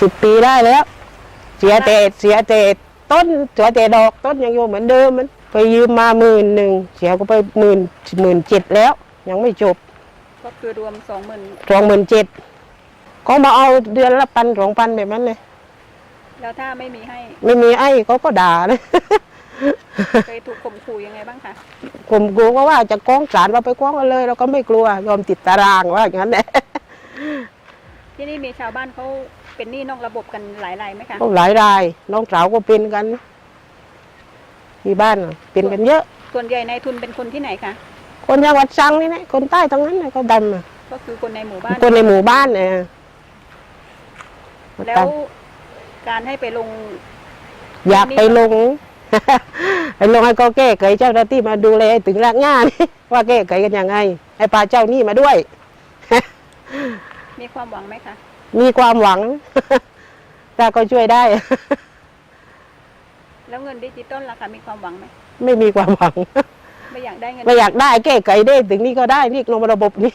สิบปีได้แล้ว เสียแต่เสียแต่ต้นเสียแต่ดอกต้นยังอยู่เหมือนเดิมมันไปยืมมาหมื่นหนึ่งเสียก็ไปหมื่นหมื่นเจ็ดแล้ว ยังไม่จบ ก็คือรวมสองหมื่นสองหมื่นเจ็ดก็มาเอาเดือนละพันสองพันแบบนั้นเลยแล้วถ้าไม่มีให้ ไม่มีไอ้เขาก็ด่าเลย เคยถูกข่มขู่ยังไงบ้างคะผมกลัวก็ว่าจะก้องศาลเราไปก้องกันเลยเราก็ไม่กลัวยอมติดตารางว่าอย่างนั้นแหละที่นี่มีชาวบ้านเขาเป็นหนี้นอกระบบกันหลายรายไหมคะก็หลายรายน้องสาวก็เป็นกันที่บ้านน่ะเป็นกันเยอะ ส่วนใหญ่ในายทุนเป็นคนที่ไหนคะคนจังหวัดชังนี่นะคนใต้ทั้งนั้นนะเขาดำน่ะก็คือคนในหมู่บ้านคนในหมู่บ้านเนี่ยแล้วการให้ไปลง อยากไปลง ไปลงให้เขาแก้ไขเจ้าหน้าที่มาดูแลให้ถึงรากหญ้านี่ว่าแก้ไขกันยังไงให้พาเจ้าหนี้มาด้วย มีความหวังไหมคะ มีความหวังถ้าเขาช่วยได้ แล้วเงินดิจิตอลล่ะคะมีความหวังไหมไม่มีความหวัง ไม่อยากได้เงินไม่อยากได้แก้ไขได้ถึงนี่ก็ได้นี่นอกระบบนี่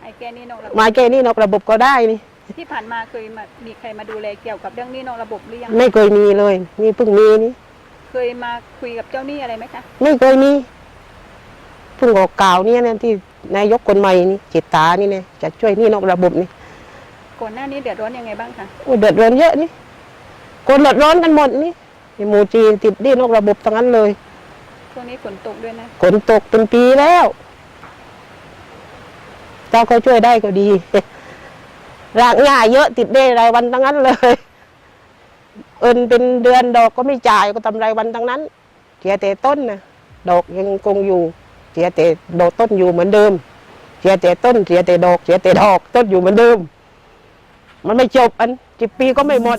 ไอ้แก้หนี้นอกระบบมาแก้นี่นอกระบบก็ได้นี่ ที่ผ่านมาเคยมามีใครมาดูแลเกี่ยวกับเรื่องหนี้นอกระบบหรือยังไม่เคยมีเลย นี่เพิ่งมีนี่เคยมาคุยกับเจ้าหนี้อะไรไหมคะไม่เคยมีเพิ่งออกกล่าวเนี่ยนะที่นายกคนใหม่นี่จิตตานี่เนี่ยจะช่วยหนี่นอกระบบนี่ก่อนหน้านี้เดือดร้อนยังไงบ้างคะโอ้ยเดือดร้อนเยอะนี่คนเดือดร้อนกันหมดนี่ไอ้หมูจีนติดหนี่นอกระบบทั้งนั้นเลยช่วงนี้ฝนตกด้วยนะฝนตกเป็นปีแล้วถ้าเขาช่วยได้ก็ดี รากหญ้าเยอะติดได้รายวันทั้งนั้นเลย เอินเป็นเดือนดอกก็ไม่จ่ายก็ทำรายวันทั้งนั้นเสียแต่ต้นนะดอกยังคงอยู่เสียแต่ดอกต้นอยู่เหมือนเดิมเสียแต่ต้นเสียแต่ดอกเสียแต่ดอกต้นอยู่เหมือนเดิม มันไม่จบอันสิบปีก็ไม่หมด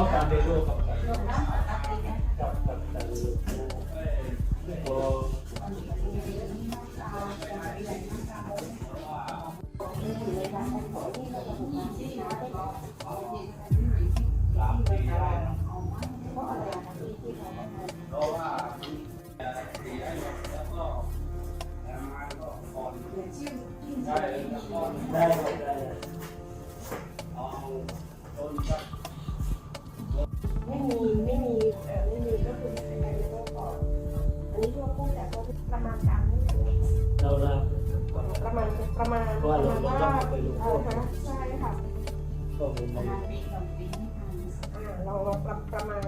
ต้องการเรียนรู้กับกับกับกับโอ้สามปีแล้วเพราะว่าสี่ได้แล้วก็งานก็ก่อนใช่แล้วก็ได้ นี้ทั่วพูดแต่ก็ประมาณการนี่แหละเราละประมาณประมาณประมาณว่าเออใช่ค่ะก็เป็นอ่าเราเราประประมาณ